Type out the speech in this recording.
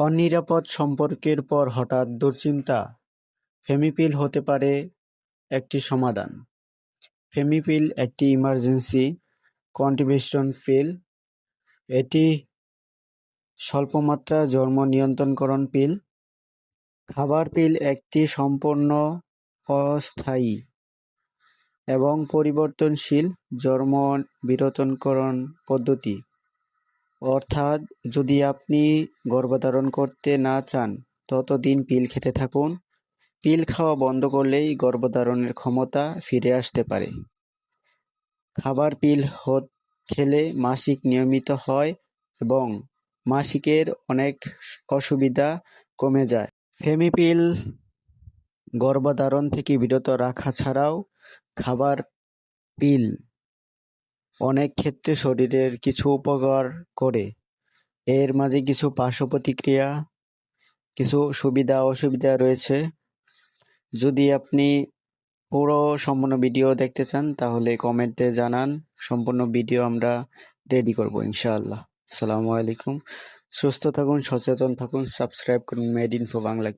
অনিরাপদ সম্পর্কের পর হঠাৎ দুশ্চিন্তা। ফেমিপিল হতে পারে একটি সমাধান। ফেমিপিল একটি ইমার্জেন্সি কন্ট্রিবিউশন পিল। এটি স্বল্পমাত্রা জন্ম নিয়ন্ত্রণকরণ পিল। খাবার পিল একটি সম্পূর্ণ অস্থায়ী এবং পরিবর্তনশীল জন্ম বিরতনকরণ পদ্ধতি। অর্থাৎ যদি আপনি গর্ভধারণ করতে না চান, ততদিন পিল খেতে থাকুন। পিল খাওয়া বন্ধ করলেই গর্ভধারণের ক্ষমতা ফিরে আসতে পারে। খাবার পিল খেলে মাসিক নিয়মিত হয় এবং মাসিকের অনেক অসুবিধা কমে যায়। ফেমিপিল গর্ভধারণ থেকে বিরত রাখা ছাড়াও খাবার পিল অনেক ক্ষেত্রে শরীরের কিছু উপকার করে। এর মাঝে কিছু পার্শ্ব প্রতিক্রিয়া কিছু সুবিধা, অসুবিধা রয়েছে। যদি আপনি পুরো সম্পূর্ণ ভিডিও দেখতে চান, তাহলে কমেন্টে জানান। সম্পূর্ণ ভিডিও আমরা রেডি করব, ইনশাআল্লাহ। আসসালামু আলাইকুম। সুস্থ থাকুন, সচেতন থাকুন, সাবস্ক্রাইব করুন মেড ইনফো বাংলা।